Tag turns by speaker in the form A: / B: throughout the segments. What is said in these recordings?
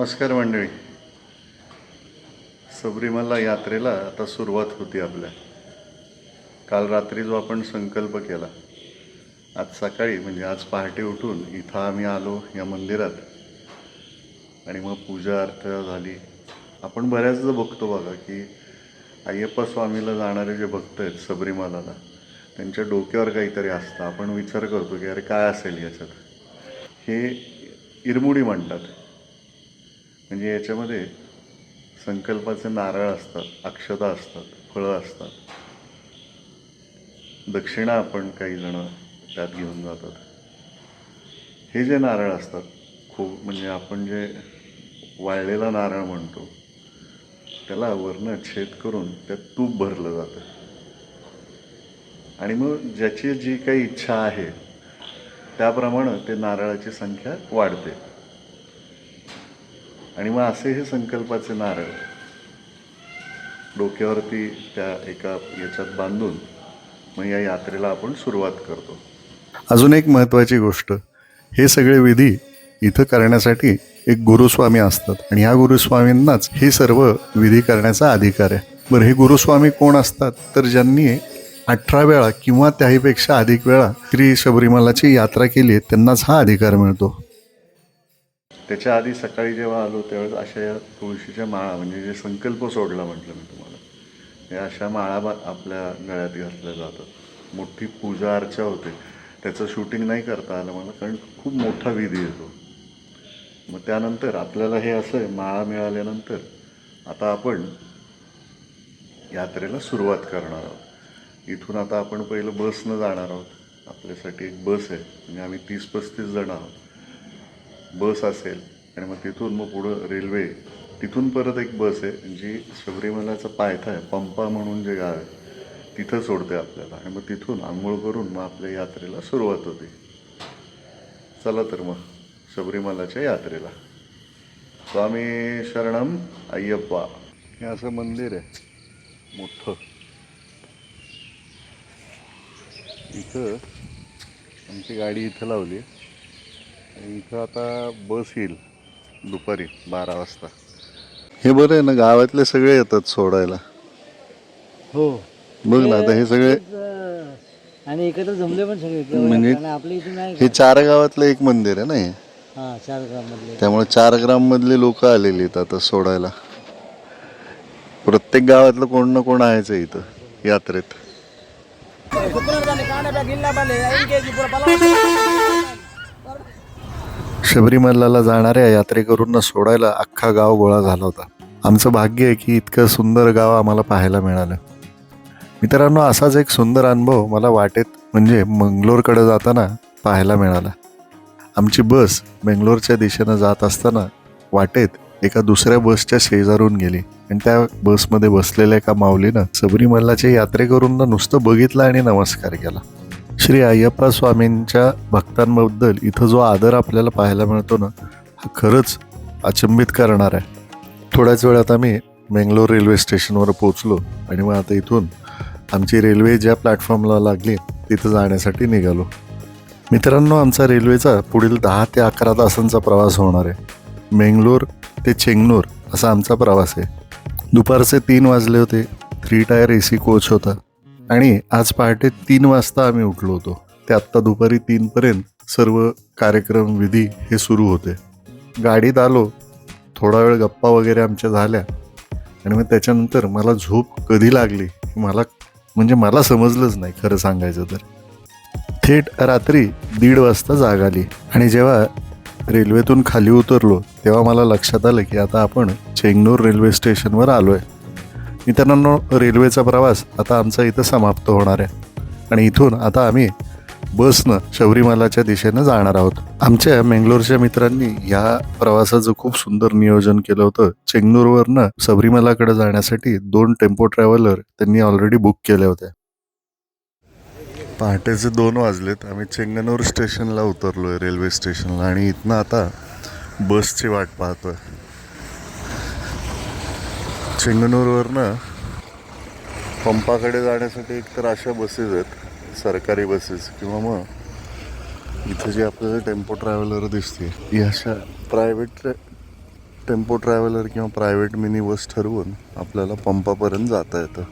A: नमस्कार मंडळी. सबरीमाला यात्रेला आता सुरुवात होती आपल्या. काल रात्री जो आपण संकल्प केला आज सकाळी म्हणजे आज पहाटे उठून इथं आम्ही आलो या मंदिरात. आणि मग पूजा अर्चा झाली. आपण बऱ्याचदा बघतो बघा की अय्यप्पा स्वामीला जाणारे जे भक्त आहेत सबरीमालाला त्यांच्या डोक्यावर काहीतरी असतं. आपण विचार करतो की अरे काय असेल याच्यात? हे इरमुडी म्हणतात. म्हणजे याच्यामध्ये संकल्पाचे नारळ असतात अक्षता असतात फळं असतात. दक्षिणा आपण काही जण त्यात घेऊन जातात. हे जे नारळ असतात खूप म्हणजे आपण जे वाळलेला नारळ म्हणतो त्याला वरनं छेद करून त्यात तूप भरलं जातं. आणि मग ज्याची जी काही इच्छा आहे त्याप्रमाणे ते नारळाची संख्या वाढते. आणि मग असे हे संकल्पाचे नारळ डोक्यावरती त्या एका याच्यात बांधून मग या यात्रेला आपण सुरुवात करतो. अजून एक महत्त्वाची गोष्ट हे सगळे विधी इथं करण्यासाठी एक गुरुस्वामी असतात आणि ह्या गुरुस्वामींनाच हे सर्व विधी करण्याचा अधिकार आहे. बरं हे गुरुस्वामी कोण असतात? तर ज्यांनी अठरा वेळा किंवा त्याहीपेक्षा अधिक वेळा श्री शबरीमलाची यात्रा केली आहे त्यांनाच हा अधिकार मिळतो. त्याच्या आधी सकाळी जेव्हा आलो त्यावेळेस अशा या तुळशीच्या माळा म्हणजे जे संकल्प सोडला म्हटलं मी तुम्हाला या अशा माळा आपल्या गळ्यात घातल्या जातात. मोठी पूजा अर्चा होते. त्याचं शूटिंग नाही करता आलं मला कारण खूप मोठा विधी येतो. मग त्यानंतर आपल्याला हे असं आहे माळा मिळाल्यानंतर आता आपण यात्रेला सुरुवात करणार आहोत. इथून आता आपण पहिलं बसनं जाणार आहोत. आपल्यासाठी एक बस आहे म्हणजे आम्ही तीस पस्तीस जण आहोत. बस असेल आणि मग तिथून मग पुढं रेल्वे तिथून परत एक बस आहे जी शबरीमलाचा पायथा आहे पंपा म्हणून जे गाव आहे तिथं सोडते आपल्याला. आणि मग तिथून आंघोळ करून मग आपल्या यात्रेला सुरुवात होते. चला तर मग शबरीमलाच्या यात्रेला. स्वामी शरणम अय्यप्पा. हे असं मंदिर आहे. मोठं. इथं आमची गाडी इथं लावली आहे. इथं आता बस येईल दुपारी बारा वाजता. हे बरं आहे ना गावातले सगळे येतात सोडायला.
B: हो.
A: बघ ना आता हे सगळे
B: आणि एकत्र जमले पण सगळे
A: म्हणजे-
B: आणि आपल्या इथे नाही
A: हे चार गावातलं एक मंदिर आहे ना हे?
B: हा चार ग्राम मधले
A: त्यामुळे चार ग्राम मधले लोक आलेली आहेत आता सोडायला. प्रत्येक गावातलं कोण ना कोण आहेच आहे इथं यात्रेत. शबरीमल्लाला जाणाऱ्या यात्रेकरूंना सोडायला अख्खा गाव गोळा झाला होता. आमचं भाग्य आहे की इतकं सुंदर गाव आम्हाला पाहायला मिळालं. मित्रांनो असाच एक सुंदर अनुभव मला वाटेत म्हणजे मंगलोरकडे जाताना पाहायला मिळाला. आमची बस बेंगलोरच्या दिशेनं जात असताना वाटेत एका दुसऱ्या बसच्या शेजारून गेली आणि त्या बसमध्ये बसलेल्या एका माऊलीनं सबरीमल्लाच्या यात्रेकरूंना नुसतं बघितलं आणि नमस्कार केला. श्री अय्यप्पा स्वामींच्या भक्तांबद्दल इथं जो आदर आपल्याला पाहायला मिळतो ना हा खरंच अचंबित करणार आहे. थोड्याच वेळात आम्ही बेंगलोर रेल्वे स्टेशनवर पोचलो आणि मग आता इथून आमची रेल्वे ज्या प्लॅटफॉर्मला लागली तिथं जाण्यासाठी निघालो. मित्रांनो आमचा रेल्वेचा पुढील दहा ते अकरा तासांचा प्रवास होणार आहे. मेंगलोर ते चेंगनूर असा आमचा प्रवास आहे. दुपारचे तीन वाजले होते three tier A C coach होता. आणि आज पहाटे तीन वाजता आम्ही उठलो होतो. ते आत्ता दुपारी तीनपर्यंत सर्व कार्यक्रम विधी हे सुरू होते. गाडीत आलो थोडा वेळ गप्पा वगैरे आमच्या झाल्या. आणि मग त्याच्यानंतर मला झोप कधी लागली मला म्हणजे मला समजलंच नाही खरं सांगायचं तर. थेट रात्री दीड वाजता जाग आली आणि जेव्हा रेल्वेतून खाली उतरलो तेव्हा मला लक्षात आलं की आता आपण चेंगनूर रेल्वे स्टेशनवर आलो आहे मित्रांनो रेल्वेचा प्रवास आता आमचा इथं समाप्त होणार आहे. आणि इथून आता आम्ही बसनं शबरीमालाच्या दिशेनं जाणार आहोत. आमच्या मेंगलोरच्या मित्रांनी या प्रवासाचं खूप सुंदर नियोजन केलं होतं. चेंगनूरवरनं शबरीमालाकडे जाण्यासाठी दोन टेम्पो ट्रॅव्हलर त्यांनी ऑलरेडी बुक केल्या होत्या. पहाटेचे दोन वाजलेत. आम्ही चेंगनूर स्टेशनला उतरलोय रेल्वे स्टेशनला. आणि इथनं आता बसची वाट पाहतोय. चेंगनूरवरनं पंपाकडे जाण्यासाठी एकतर अशा बसेस आहेत सरकारी बसेस किंवा मग इथं जे आपल्याला टेम्पो ट्रॅव्हलर दिसते ही अशा प्रायव्हेट टेम्पो ट्रॅव्हलर किंवा प्रायव्हेट मिनी बस ठरवून आपल्याला पंपापर्यंत जाता येतं.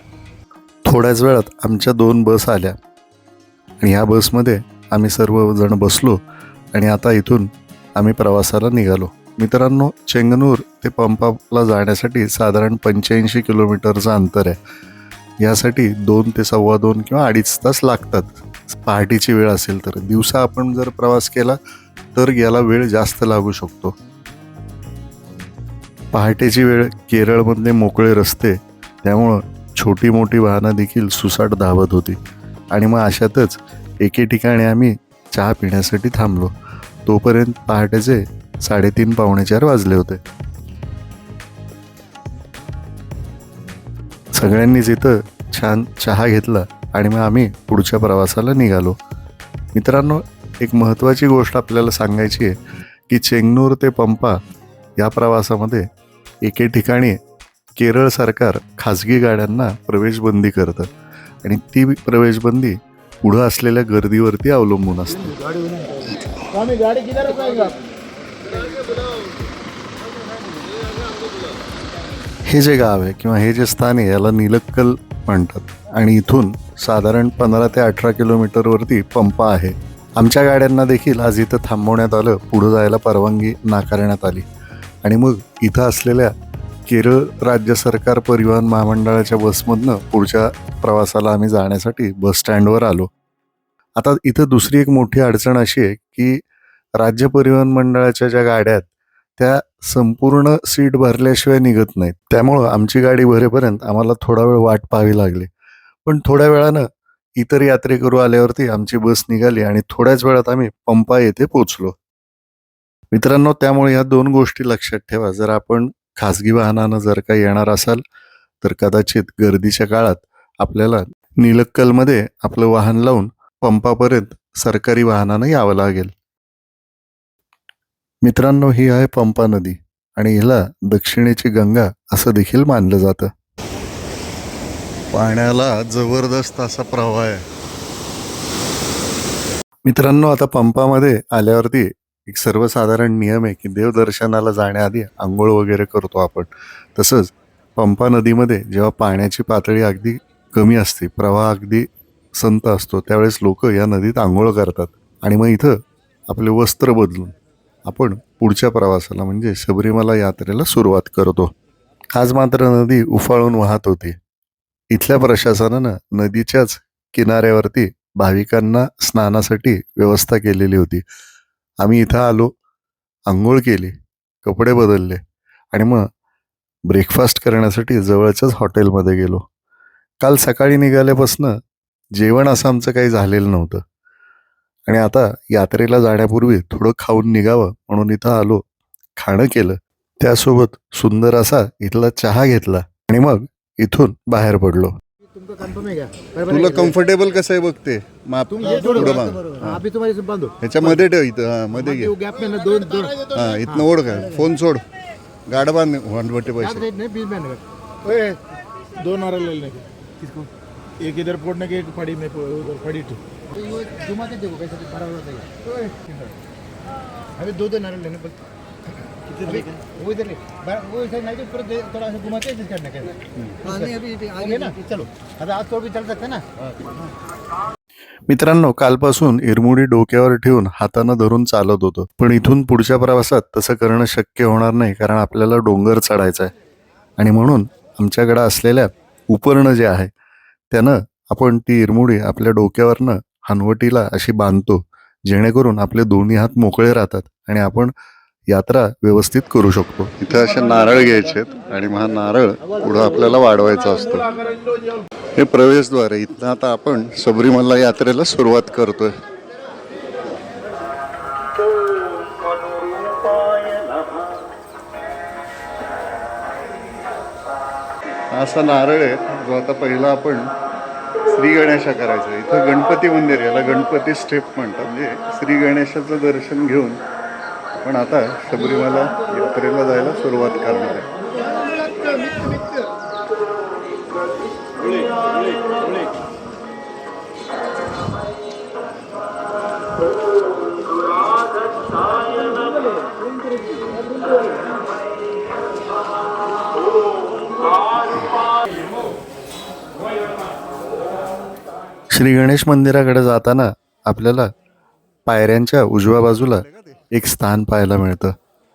A: थोड्याच वेळात आमच्या दोन बस आल्या. आणि ह्या बसमध्ये आम्ही सर्वजण बसलो आणि आता इथून आम्ही प्रवासाला निघालो. मित्रांनो चेंगनूर ते पंपाला जाण्यासाठी साधारण पंच्याऐंशी किलोमीटरचं अंतर आहे. यासाठी दोन ते सव्वा दोन किंवा अडीच तास लागतात. पहाटेची वेळ असेल तर. दिवसा आपण जर प्रवास केला तर याला वेळ जास्त लागू शकतो. पहाटेची वेळ केरळमधले मोकळे रस्ते त्यामुळं छोटी मोठी वाहनं देखील सुसाट धावत होती. आणि मग अशातच एके ठिकाणी आम्ही चहा पिण्यासाठी थांबलो. तोपर्यंत पहाटेचे साडेतीन पावणे चार वाजले होते. सगळ्यांनीच इथं छान चहा घेतला आणि मग आम्ही पुढच्या प्रवासाला निघालो. मित्रांनो एक महत्त्वाची गोष्ट आपल्याला सांगायची आहे की चेंगनूर ते पंपा या प्रवासामध्ये एके ठिकाणी केरळ सरकार खाजगी गाड्यांना प्रवेशबंदी करतं आणि ती प्रवेशबंदी पुढं असलेल्या गर्दीवरती अवलंबून असते. हे जे गाव आहे किंवा हे जे स्थान आहे याला निलक्कल म्हणतात. आणि इथून साधारण पंधरा ते अठरा किलोमीटरवरती पंपा आहे. आमच्या गाड्यांना देखील आज इथं थांबवण्यात आलं. पुढं जायला परवानगी नाकारण्यात आली. आणि मग इथं असलेल्या केरळ राज्य सरकार परिवहन महामंडळाच्या बसमधनं पुढच्या प्रवासाला आम्ही जाण्यासाठी बस स्टँडवर आलो. आता इथं दुसरी एक मोठी अडचण अशी आहे की राज्य परिवहन मंडळाच्या ज्या गाड्या आहेत त्या संपूर्ण सीट भरल्याशिवाय निघत नाहीत. त्यामुळं आमची गाडी भरेपर्यंत आम्हाला थोडा वेळ वाट पाहावी लागली. पण थोड्या वेळानं इतर यात्रेकरू आल्यावरती आमची बस निघाली आणि थोड्याच वेळात आम्ही पंपा येथे पोचलो मित्रांनो त्यामुळे या दोन गोष्टी लक्षात ठेवा. जर आपण खाजगी वाहनानं जर का येणार असाल तर कदाचित गर्दीच्या काळात आपल्याला निलक्कलमध्ये आपलं वाहन लावून पंपापर्यंत सरकारी वाहनानं यावं लागेल. मित्रांनो ही आहे पंपा नदी आणि हिला दक्षिणेची गंगा असं देखील मानलं जातं. पाण्याला जबरदस्त असा प्रवाह आहे. मित्रांनो आता पंपामध्ये आल्यावरती एक सर्वसाधारण नियम आहे की देवदर्शनाला जाण्याआधी आंघोळ वगैरे करतो आपण. तसंच पंपा नदीमध्ये जेव्हा पाण्याची पातळी अगदी कमी असते प्रवाह अगदी संत असतो त्यावेळेस लोक या नदीत आंघोळ करतात आणि मग इथं आपले वस्त्र बदलून आपण पुढच्या प्रवासाला म्हणजे शबरीमाला यात्रेला सुरुवात करतो. आज मात्र नदी उफाळून वाहत होती. इथल्या प्रशासनानं नदीच्याच किनाऱ्यावरती भाविकांना स्नानासाठी व्यवस्था केलेली होती. आम्ही इथं आलो आंघोळ केली कपडे बदलले आणि मग ब्रेकफास्ट करण्यासाठी जवळच्याच हॉटेलमध्ये गेलो. काल सकाळी निघाल्यापासनं जेवण असं आमचं काही झालेलं नव्हतं. आणि आता यात्रेला जाण्यापूर्वी थोडं खाऊन निघावं म्हणून इथं आलो. खाणं केलं. त्यासोबत सुंदर असा इथला चहा घेतला आणि मग इथून बाहेर पडलो.
B: तुमचं कन्फर्म आहे का?
A: तुला कम्फर्टेबल कसं आहे बघते ह्याच्यामध्ये ठेव इथं. हा मध्ये घे.
B: दोन दोन
A: हा इथनं ओढ काय फोन सोड. गाडा बांध वाटवटे पैसे.
B: रेट नहीं बीस में
C: ओए, दो नारे ले लेने के? किसको एक इधर फोड़ने के एक फड़ी में उधर
B: जुमा के? देखो कैसे
C: अभी दो दो नारे लेने
B: वो इधर ले वो इधर नहीं तो पूरा दे- थोड़ा सा घुमाते हैं करने के नहीं अभी आगे ना? चलो. अभी आज तो भी चल सकते हैं. ना
A: मित्रांनो कालपासून इरमुडी डोक्यावर ठेवून हातानं धरून चालत होतो. पण इथून पुढच्या प्रवासात तसं करणं शक्य होणार नाही कारण आपल्याला डोंगर चढायचा आहे. आणि म्हणून आमच्याकडे असलेल्या उपरणं जे आहे त्यानं आपण ती इरमुडी आपल्या डोक्यावरनं हनवटीला अशी बांधतो जेणेकरून आपले दोन्ही हात मोकळे राहतात आणि आपण यात्रा व्यवस्थित करू शकतो. इथे असे नारळ घ्यायचे आणि हा नारळ पुढं आपल्याला वाढवायचा असतो. हे प्रवेशद्वार आहे. आता आपण सबरीमल्ला यात्रेला सुरुवात करतोय. असा नारळ आहे जो आता पहिला आपण श्री गणेशा करायचा. इथं गणपती मंदिर याला गणपती स्टेप म्हणतात. म्हणजे श्री गणेशाचं दर्शन घेऊन आपण आता शबरीमाला यात्रेला जायला सुरुवात करणार आहे. श्री गणेश मंदिराकडे जाताना आपल्याला पायऱ्यांच्या उजव्या बाजूला एक स्थान पाहायला मिळतं.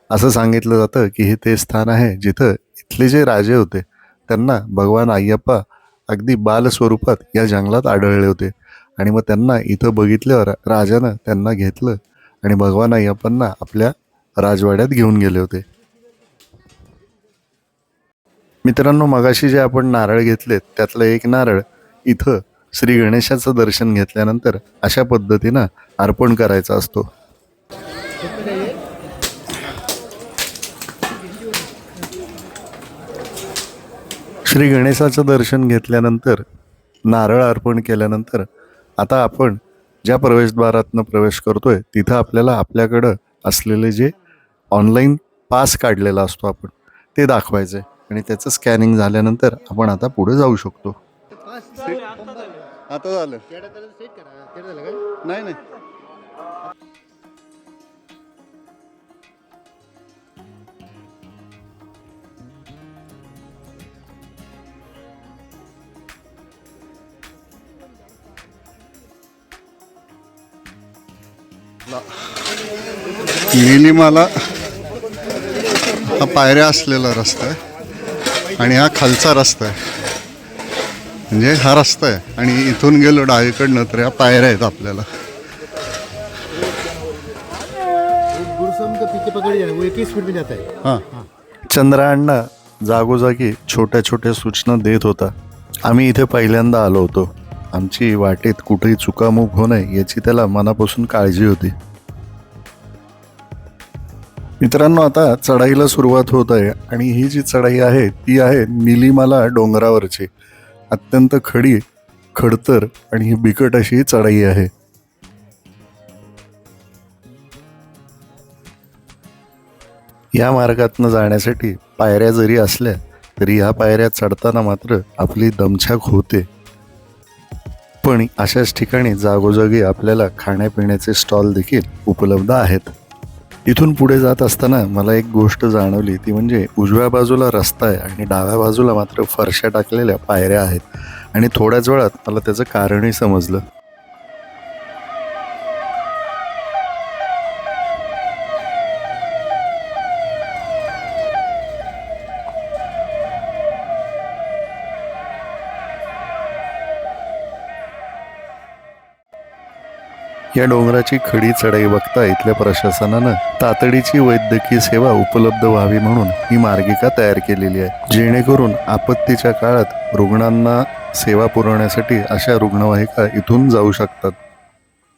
A: असं सांगितलं जातं की हे ते स्थान आहे जिथं इथले जे राजे होते त्यांना भगवान अय्यप्पा अगदी बालस्वरूपात या जंगलात आढळले होते. आणि मग त्यांना इथं बघितल्यावर राजानं त्यांना घेतलं आणि भगवान अय्यप्पांना आपल्या राजवाड्यात घेऊन गेले होते. मित्रांनो मगाशी जे आपण नारळ घेतलेत त्यातलं एक नारळ इथं श्री गणेशाचं दर्शन घेतल्यानंतर अशा पद्धतीनं अर्पण करायचा असतो. श्री गणेशाचं दर्शन घेतल्यानंतर नारळ अर्पण केल्यानंतर आता आपण ज्या प्रवेशद्वारातनं प्रवेश करतोय तिथं आपल्याला आपल्याकडं असलेले जे ऑनलाईन पास काढलेला असतो आपण ते दाखवायचं आहे आणि त्याचं स्कॅनिंग झाल्यानंतर आपण आता पुढे जाऊ शकतो. आता झालं.
B: सेट करा. तेवढं झालं का
A: नाही नाही.
D: नीलिमाला हा पायऱ्या असलेला रस्ता आहे. आणि हा खालचा रस्ता आहे. म्हणजे हा रस्ता आहे. आणि इथून गेलो डावीकडनं तर या पायऱ्या आहेत आपल्याला.
B: गुरसम हां
A: जागोजागी छोट्या छोट्या सूचना देत होता. आम्ही इथे पहिल्यांदा आलो होतो. आमची वाटेत कुठेही चुकामुक होऊ नये याची त्याला मनापासून काळजी होती. मित्रांनो आता चढाईला सुरुवात होत आहे आणि ही जी चढाई आहे ती आहे निलिमाला डोंगरावरची. अत्यंत खडी खडतर आणि ही बिकट अशी ही चढाई आहे. या मार्गातनं जाण्यासाठी पायऱ्या जरी असल्या तरी ह्या पायऱ्या चढताना मात्र आपली दमछाक होते. पण अशाच ठिकाणी जागोजागी आपल्याला खाण्यापिण्याचे स्टॉल देखील उपलब्ध आहेत. इथून पुढे जात असताना मला एक गोष्ट जाणवली. ती म्हणजे उजव्या बाजूला रस्ता आहे आणि डाव्या बाजूला मात्र फरशा टाकलेल्या पायऱ्या आहेत. आणि थोड्याच वेळात मला त्याचं कारणही समजलं. या डोंगराची खडी चढाई बघता इथल्या प्रशासनानं तातडीची वैद्यकीय सेवा उपलब्ध व्हावी म्हणून ही मार्गिका तयार केलेली आहे. जेणेकरून आपत्तीच्या काळात रुग्णांना सेवा पुरवण्यासाठी अशा रुग्णवाहिका इथून जाऊ शकतात.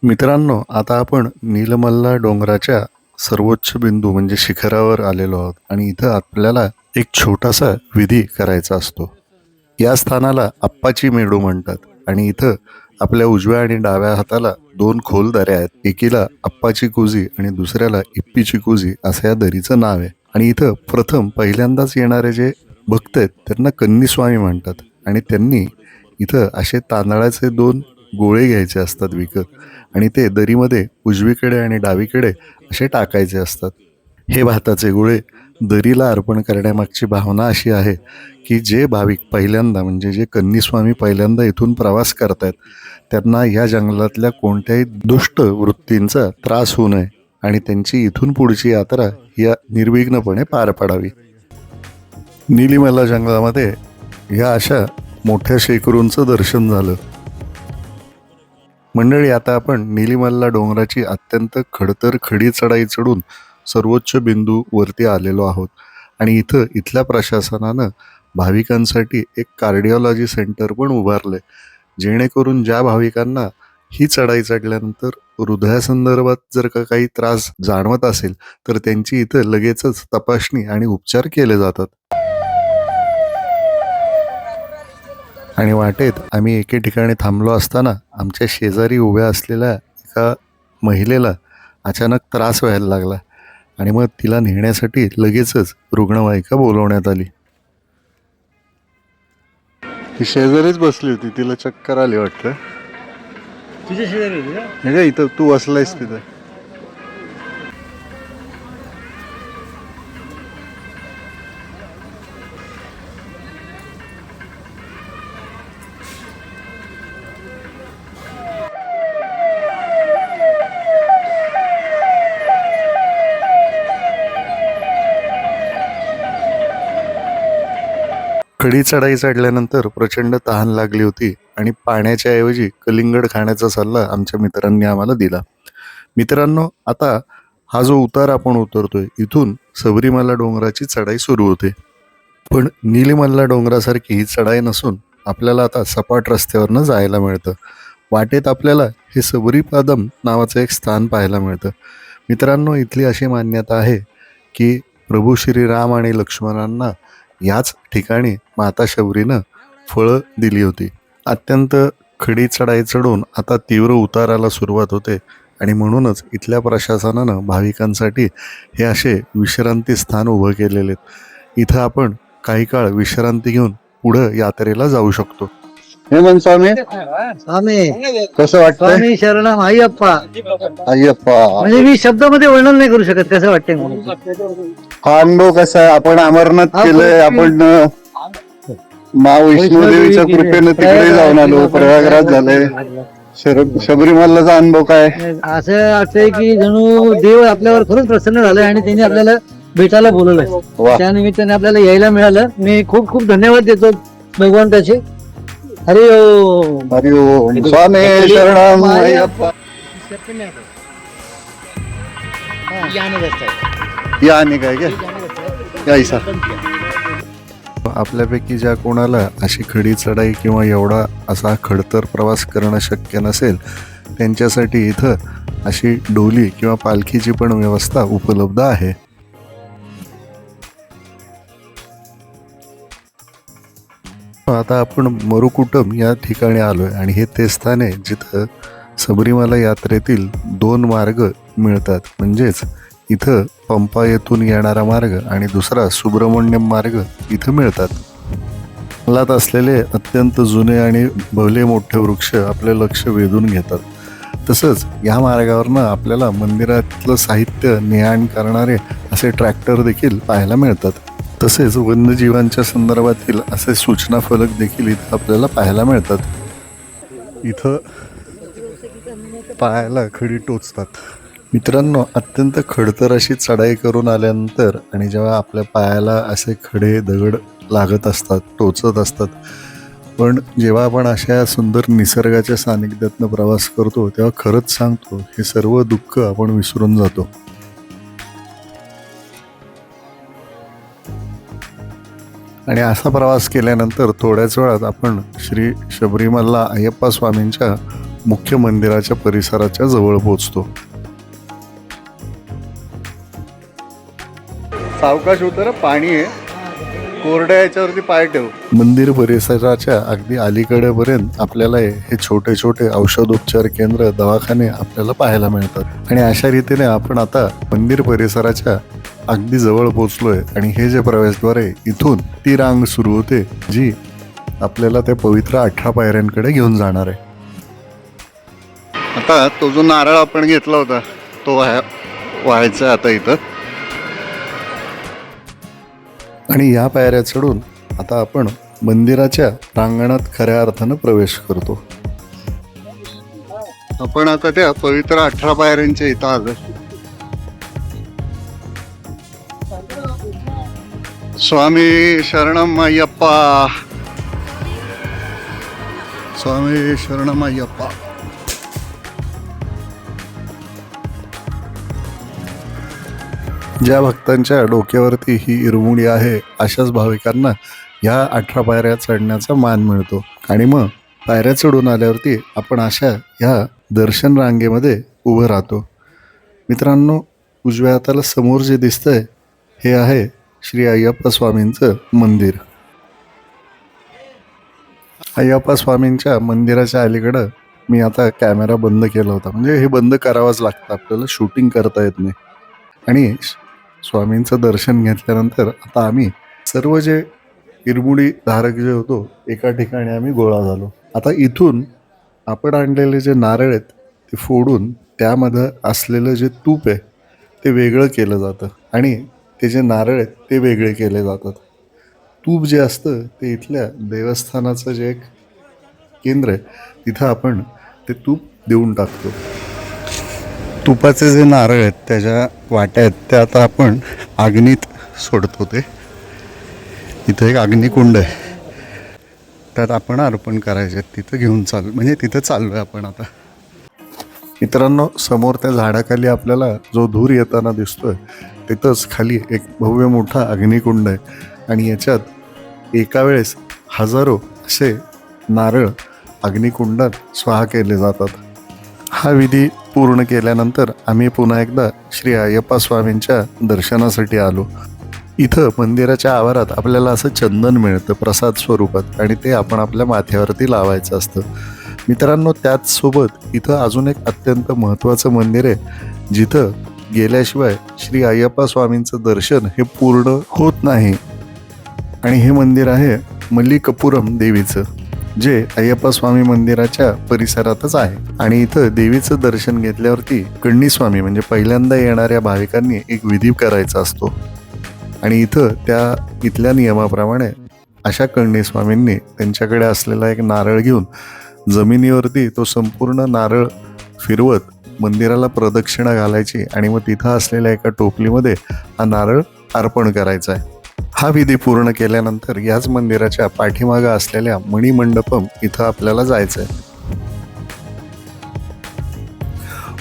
A: मित्रांनो आता आपण नीलमल्ला डोंगराच्या सर्वोच्च बिंदू म्हणजे शिखरावर आलेलो आहोत आणि इथं आपल्याला एक छोटासा विधी करायचा असतो. या स्थानाला आप्पाची मेडू म्हणतात आणि इथं आपल्या उजव्या आणि डाव्या हाताला दोन खोल दऱ्या आहेत. एकीला अप्पाची कुजी आणि दुसऱ्याला इप्पीची कुजी असं या दरीचं नाव आहे. आणि इथं प्रथम पहिल्यांदाच येणारे जे भक्त आहेत त्यांना कन्नीस्वामी म्हणतात. आणि त्यांनी इथं असे तांदळाचे दोन गोळे घ्यायचे असतात विकत. आणि ते दरीमध्ये उजवीकडे आणि डावीकडे असे टाकायचे असतात. हे भाताचे गुळे दरीला अर्पण करण्यामागची भावना अशी आहे की जे भाविक पहिल्यांदा म्हणजे जे कन्नीस्वामी पहिल्यांदा इथून प्रवास करतायत त्यांना या जंगलातल्या कोणत्याही दुष्ट वृत्तींचा त्रास होऊ नये आणि त्यांची इथून पुढची यात्रा या निर्विघ्नपणे पार पडावी. निलिमला जंगलामध्ये या अशा मोठ्या शेकरूंचं दर्शन झालं. मंडळी आता आपण निलिमल्ला डोंगराची अत्यंत खडतर खडी चढाई चढून सर्वोच्च बिंदू वरती आलेलो आहोत. आणि इथं इथल्या प्रशासनानं भाविकांसाठी एक कार्डिओलॉजी सेंटर पण उभारलंय. जेणेकरून ज्या भाविकांना ही चढाई चढल्यानंतर हृदयासंदर्भात जर का काही त्रास जाणवत असेल तर त्यांची इथं लगेचच तपासणी आणि उपचार केले जातात. आणि वाटेत आम्ही एके ठिकाणी थांबलो असताना आमच्या शेजारी उभ्या असलेल्या एका महिलेला अचानक त्रास व्हायला लागला. आणि मग तिला नेण्यासाठी लगेचच रुग्णवाहिका बोलवण्यात आली. ती शेजारीच बसली होती तिला चक्कर आली वाटतं.
B: तुझ्या शेजारी होती का?
A: हे काय इथं तू बसलायस तिथं? खडी चढाई चढल्यानंतर प्रचंड तहान लागली होती आणि पाण्याच्या ऐवजी कलिंगड खाण्याचा सल्ला आमच्या मित्रांनी आम्हाला दिला. मित्रांनो आता हा जो उतार आपण उतरतोय इथून सबरीमाला डोंगराची चढाई सुरू होते. पण नीलमल्ला डोंगरासारखी ही चढाई नसून आपल्याला आता सपाट रस्त्यावरनं जायला मिळतं. वाटेत आपल्याला हे सबरीपादम नावाचं एक स्थान पाहायला मिळतं. मित्रांनो इथली अशी मान्यता आहे की प्रभू श्रीराम आणि लक्ष्मणांना याच ठिकाणी माता शबरीनं फळं दिली होती. अत्यंत खडी चढाई चढून आता तीव्र उताराला सुरुवात होते आणि म्हणूनच इथल्या प्रशासनानं भाविकांसाठी हे असे विश्रांती स्थान उभं केलेले आहेत. इथं आपण काही काळ विश्रांती घेऊन पुढं यात्रेला जाऊ शकतो.
D: हेमंत स्वामी?
E: स्वामी.
D: कसं वाटतंय?
E: स्वामी शरणम अय्यप्पा.
D: अय्यप्पा.
E: म्हणजे मी शब्दामध्ये वर्णन नाही करू शकत कसं वाटतंय म्हणून?
D: हा अनुभव कसा आहे? आपण अमरनाथ केलंय आपण अं, मा वैष्णोदेवीच्या कृपेने तिकडे जाऊन आलो प्रयागराज झालंय. शर- शबरीमलाचा अनुभव काय?
E: असं वाटतंय की जणू देव आपल्यावर खरंच प्रसन्न झालाय आणि त्यांनी आपल्याला भेटायला बोलवलंय.
D: वा.
E: त्या निमित्ताने आपल्याला यायला मिळालं. मी खूप खूप धन्यवाद देतो भगवंताचे. हरि ओम
D: हरि ओम स्वामी शरणम अय्यप्पा. या आणि काय गे? या इसा
A: आपल्यापैकी ज्या कोणाला अशी खडी चढाई किंवा एवढा असा खडतर प्रवास करणं शक्य नसेल त्यांच्यासाठी इथं अशी डोली किंवा पालखीची पण व्यवस्था उपलब्ध आहे. आता आपण मरुकुटम या ठिकाणी आलोय आणि हे ते स्थान आहे जिथं सबरीमाला यात्रेतील दोन मार्ग मिळतात. म्हणजेच इथं पंपा येथून येणारा मार्ग आणि दुसरा सुब्रमण्यम मार्ग इथं मिळतात. मलात असलेले अत्यंत जुने आणि भले मोठे वृक्ष आपले लक्ष वेधून घेतात. तसंच या मार्गावरनं आपल्याला मंदिरातलं साहित्य ने करणारे असे ट्रॅक्टर देखील पाहायला मिळतात. तसेच वन्यजीवांच्या संदर्भातील असे सूचना फलक देखील इथं आपल्याला पाहायला मिळतात. इथं पायाला खडी टोचतात. मित्रांनो अत्यंत खडतर अशी चढाई करून आल्यानंतर आणि जेव्हा आपल्या पायाला असे खडे दगड लागत असतात टोचत असतात पण जेव्हा आपण अशा सुंदर निसर्गाच्या सानिध्यातनं प्रवास करतो तेव्हा खरंच सांगतो हे सर्व दुःख आपण विसरून जातो. आणि असा प्रवास केल्यानंतर थोड्याच वेळात आपण श्री शबरीमल्ला अय्यप्पा स्वामींच्या मुख्य मंदिराच्या परिसराच्या जवळ पोहोचतो.
D: सावकाश उतर पाणी आहे. कोरड्या याच्यावरती पाय ठेव.
A: मंदिर परिसराच्या अगदी अलीकडेपर्यंत आपल्याला हे हे छोटे छोटे औषधोपचार केंद्र दवाखाने आपल्याला पाहायला मिळतात. आणि अशा रीतीने आपण आता मंदिर परिसराच्या अगदी जवळ पोचलोय आणि हे जे प्रवेशद्वार आहे इथून ती रांग सुरू होते जी आपल्याला त्या पवित्र अठरा पायऱ्यांकडे घेऊन जाणार आहे.
D: आता तो जो नारळ आपण घेतला होता तो वाया व्हायचा आता इथं.
A: आणि या पायऱ्या चढून आता आपण मंदिराच्या प्रांगणात खऱ्या अर्थानं प्रवेश करतो.
D: आपण आता त्या पवित्र अठरा पायऱ्यांच्या इथं आलो स्वामी शरणम अय्यप्पा स्वामी शरणम अय्यप्पा
A: ज्या भक्तांच्या डोक्यावरती ही इरमुडी आहे अशाच भाविकांना ह्या अठरा पायऱ्या चढण्याचा मान मिळतो. आणि मग पायऱ्या चढून आल्यावरती आपण अशा ह्या दर्शन रांगेमध्ये उभं राहतो. मित्रांनो उजव्या हाताला समोर जे दिसतंय हे आहे श्री अय्यप्पा स्वामींचं मंदिर. अय्यप्पा स्वामींच्या मंदिराच्या अलीकडं मी आता कॅमेरा बंद केला होता. म्हणजे हे बंद करावंच लागतं आपल्याला शूटिंग करता येत नाही. आणि स्वामींचं दर्शन घेतल्यानंतर आता आम्ही सर्व जे इरबुडी धारक जे होतो एका ठिकाणी आम्ही गोळा झालो. आता इथून आपण आणलेले जे नारळ आहेत ते फोडून त्यामध्ये असलेलं जे तूप आहे ते वेगळं केलं जातं. आणि ते जे नारळ आहेत ते वेगळे केले जातात. तूप जे असतं ते इथल्या देवस्थानाचं जे एक केंद्र आहे तिथं आपण ते तूप देऊन टाकतो.
D: तुपाचे जे नारळ आहेत त्याच्या वाट्या आहेत त्या आता आपण अग्नीत सोडतो ते. इथं एक अग्निकुंड आहे. त्यात आपण अर्पण करायचे तिथं घेऊन चालू म्हणजे तिथं चाललोय आपण आता.
A: मित्रांनो समोर त्या झाडाखाली आपल्याला जो धूर येताना दिसतोय तिथंच खाली एक भव्य मोठा अग्निकुंड आहे. आणि याच्यात एका वेळेस हजारो असे नारळ अग्निकुंडात स्वाहा केले जातात. हा विधी पूर्ण केल्यानंतर आम्ही पुन्हा एकदा श्री अय्यप्पा स्वामींच्या दर्शनासाठी आलो. इथं मंदिराच्या आवारात आपल्याला असं चंदन मिळतं प्रसाद स्वरूपात आणि ते आपण आपल्या माथ्यावरती लावायचं असतं. मित्रांनो त्याचसोबत इथं अजून एक अत्यंत महत्त्वाचं मंदिर आहे जिथं गेल्याशिवाय श्री अय्यप्पा स्वामींचं दर्शन हे पूर्ण होत नाही. आणि हे मंदिर आहे मल्लिकपुरम देवीचं जे अय्यप्पा स्वामी मंदिराच्या परिसरातच आहे. आणि इथं देवीचं दर्शन घेतल्यावरती कण्णीस्वामी म्हणजे पहिल्यांदा येणाऱ्या भाविकांनी एक विधी करायचा असतो. आणि इथं त्या इथल्या नियमाप्रमाणे अशा कण्णीस्वामींनी त्यांच्याकडे असलेला एक नारळ घेऊन जमिनीवरती तो संपूर्ण नारळ फिरवत मंदिराला प्रदक्षिणा घालायची आणि मग तिथं असलेल्या एका टोपलीमध्ये हा नारळ अर्पण करायचा आहे. हा विधी पूर्ण केल्यानंतर याच मंदिराच्या पाठीमागं असलेल्या मणिमंडपम इथं आपल्याला जायचं आहे.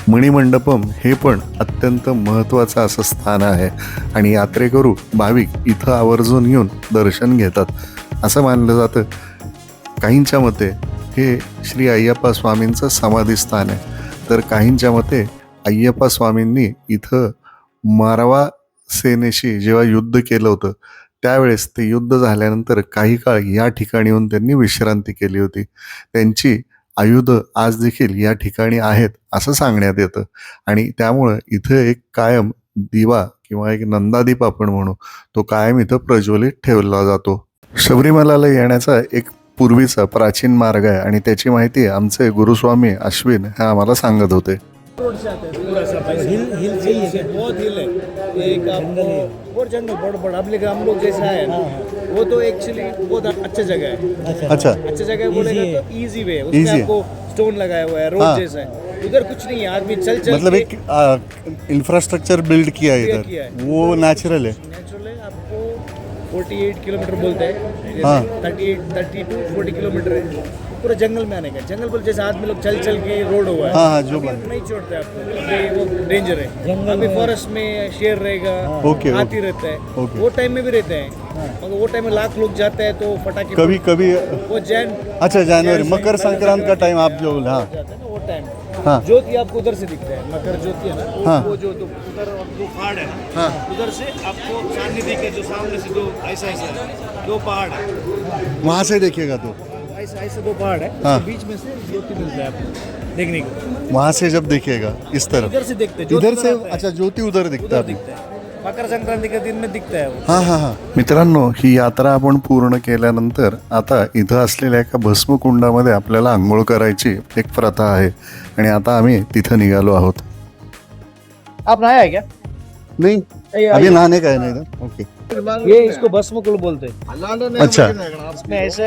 A: मणिमंडपम हे पण अत्यंत महत्त्वाचं असं स्थान आहे आणि यात्रेकरू भाविक इथं आवर्जून येऊन दर्शन घेतात. असं मानलं जातं. काहींच्या मते हे श्री अय्यप्पा स्वामींचं समाधी स्थान आहे. तर काहींच्या मते अय्यप्पा स्वामींनी इथं मारवा सेनेशी जेव्हा युद्ध केलं होतं त्यावेळेस ते युद्ध झाल्यानंतर काही काळ या ठिकाणी येऊन त्यांनी विश्रांती केली होती. त्यांची आयुधं आज देखील या ठिकाणी आहेत असं सांगण्यात येतं. आणि त्यामुळं इथं एक कायम दिवा किंवा एक नंदादीप आपण म्हणू तो कायम इथं प्रज्वलित ठेवला जातो. शबरीमलाला येण्याचा एक पूर्वीचा प्राचीन मार्ग आहे आणि त्याची माहिती आमचे गुरुस्वामी अश्विन हे आम्हाला सांगत होते.
F: हिल हिल चाहिए क्या? बहुत हिल है एक आपको और जंगल बड़ बड़ अब लेकिन हम लोग जैसा है ना वो तो एक्चुअली बहुत अच्छा जगह है.
D: अच्छा.
F: अच्छा. जगह बोलेगा तो इजी वे उसमें
D: Easy।
F: आपको स्टोन लगाया हुआ है रोड
D: हाँ।
F: जैसा है. उधर कुछ नहीं है आदमी चल चल
D: मतलब
F: के
D: एक इंफ्रास्ट्रक्चर बिल्ड किया है इधर। वो नेचुरल है.
F: है 48 किलोमीटर बोलते हैं।
D: हाँ।
F: Thirty thirty two forty kilometre है। पूरा जंगल में आने का। जंगल बोल जैसे आदमी लोग चल चल के रोड हुआ है।
D: हाँ हाँ जो बात
F: नहीं छोड़ते आपको वो डेंजर है। जंगल अभी फॉरेस्ट में शेर रहेगा
D: ओके,
F: हाथी रहता है।
D: ओके।
F: वो टाइम में भी रहते हैं। मगर वो टाइम में लाख लोग जाते हैं तो पटाखे
D: कभी कभी
F: वो जैन
D: अच्छा जनवरी मकर संक्रांत का टाइम आप जो बोले हाँ।
F: हैं वो टाइम
D: हाँ।
F: ज्योति आपको उधर से दिखता है। मकर ज्योति है ना? वो,
D: हाँ।
F: वो जो तो उधर वो पहाड़ है ना?
D: हाँ।
F: उधर से आपको सामने दिखे जो सामने से दो ऐसा ऐसा है। दो पहाड़ है।
D: वहाँ से देखिएगा तो।
F: ऐसा ऐसे दो पहाड़ है।
D: हाँ।
F: उसके बीच में से ज्योति मिलता है आपको देखने को
D: वहाँ से जब देखिएगा इस तरफ़।
F: इधर से देखते हैं।
D: इधर से अच्छा ज्योति उधर दिखता है।
F: मकर संक्रांति के दिन में दिखता है वो
D: हाँ हाँ. हाँ
A: मित्रांनो ही यात्रा आपण पूर्ण केल्यानंतर आता इथं असलेल्या एका भस्मकुंडामध्ये आपल्याला आंघोळ करायची एक प्रथा आहे. आणि आता आम्ही तिथं निघालो आहोत.
E: आप नया है क्या
D: नहीं अभी नहाने का है ना इधर? ओके
F: ये इसको भस्म कुल बोलते हैं।
D: अच्छा।
F: इसमें ऐसे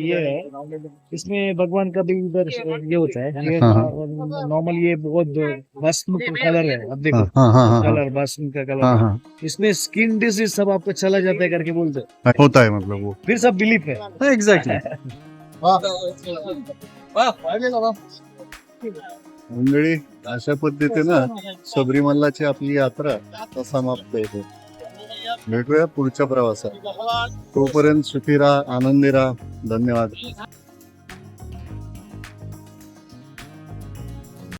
F: ये है इसमें भगवान का भी इधर ये होता है ये
D: हाँ,
F: नॉर्मल ये बहुत भस्म कलर है अब देखो।
D: हाँ हाँ हाँ हाँ।
F: कलर भस्म का
D: हाँ
F: कलर
D: हाँ।
F: इसमें स्किन डिज़ीज़ सब आपको चला जाता है करके बोलते हैं।
D: हाँ, होता है मतलब वो।
F: फिर सब बिलीफ है।
D: एक्झॅक्टली मंडळी अशा पद्धतीनं शबरीमलाची आपली यात्रा आता समाप्त होते भेटूया पुढच्या प्रवासात. तोपर्यंत सुखी राहा आनंदी राहा. धन्यवाद.